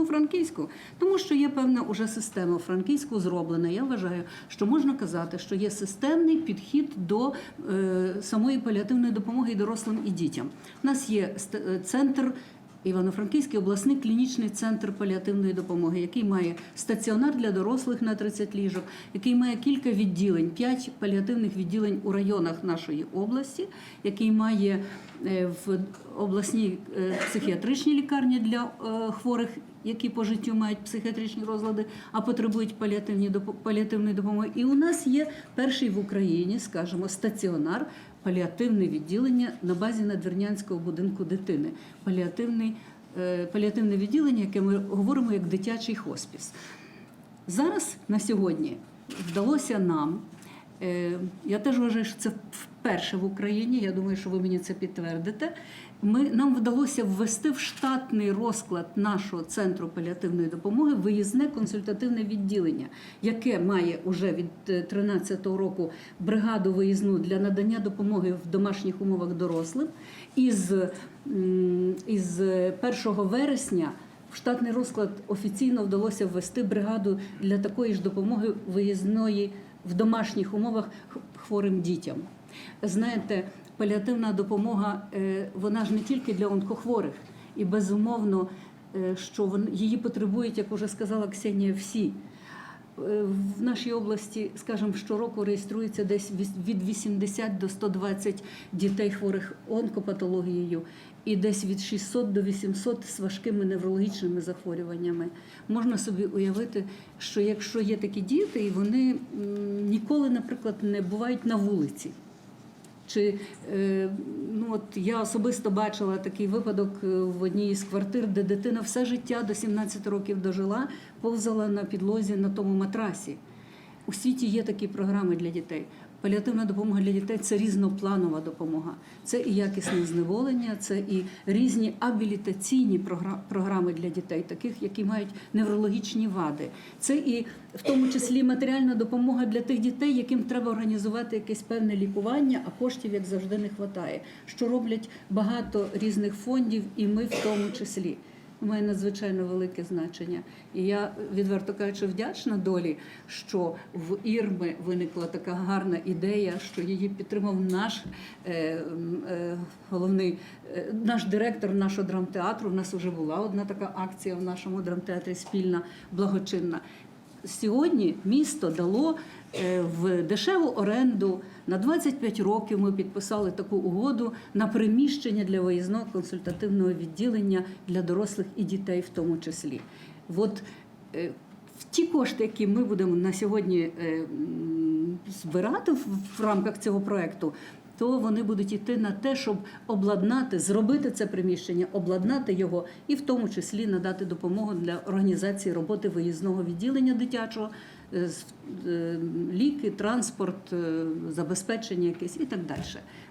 У Франківську, тому що є певна уже система Франківську зроблена. Я вважаю, що можна казати, що є системний підхід до е, самої паліативної допомоги дорослим і дітям. У нас є е, центр. Івано-Франківський обласний клінічний центр паліативної допомоги, який має стаціонар для дорослих на 30 ліжок, який має кілька відділень, 5 паліативних відділень у районах нашої області, який має е, в обласній е, психіатричній лікарні для е, хворих, які по життю мають психіатричні розлади, а потребують паліативної допомоги. І у нас є перший в Україні, скажімо, стаціонар. Паліативне відділення на базі надвірнянського будинку дитини. Паліативний, е, паліативне відділення, яке ми говоримо як дитячий хоспіс. Зараз на сьогодні вдалося нам. Е, Я теж вважаю, що це вперше в Україні. Я думаю, що ви мені це підтвердите. Ми, нам вдалося ввести в штатний розклад нашого центру паліативної допомоги виїзне консультативне відділення, яке має уже від 2013 року бригаду виїзну для надання допомоги в домашніх умовах дорослим. М, із 1 вересня в штатний розклад офіційно вдалося ввести бригаду для такої ж допомоги виїзної в домашніх умовах хворим дітям. Знаєте, паліативна допомога е, вона ж не тільки для онкохворих, і безумовно, е, що її потребують, як вже сказала Ксенія, всі. Е, В нашій області, скажімо, щороку реєструється десь від 80 до 120 дітей хворих онкопатологією і десь від 600 до 800 з важкими неврологічними захворюваннями. Можна собі уявити, що якщо є такі діти, і вони ніколи, наприклад, не бувають на вулиці. Чи е, ну от я особисто бачила такий випадок е, в одній із квартир, де дитина все життя до 17 років дожила, повзала на підлозі на тому матрасі. У світі є такі програми для дітей. Паліативна допомога для дітей це різнопланова допомога. Це і якісне зневолення, це і різні абілітаційні програми для дітей, таких, які мають неврологічні вади. Це і в тому числі матеріальна допомога для тих дітей, яким треба організувати якесь певне лікування, а коштів, як завжди, не вистачає. Що роблять багато різних фондів, і ми в тому числі має надзвичайно велике значення. І я відверто кажучи, вдячна долі, що в Ірми виникла така гарна ідея, що її підтримав наш е, е, головний е, наш директор нашого драмтеатру. У нас вже була одна така акція в нашому драмтеатрі спільна благочинна. Сьогодні місто дало е, в дешеву оренду на 25 років. Ми підписали таку угоду на приміщення для виїзного консультативного відділення для дорослих і дітей, в тому числі. От е, ті кошти, які ми будемо на сьогодні е, збирати в рамках цього проекту, то вони будуть йти на те, щоб обладнати, зробити це приміщення, обладнати його і в тому числі надати допомогу для організації роботи виїзного відділення дитячого, е, е, ліки, транспорт, е, забезпечення якесь і так далі.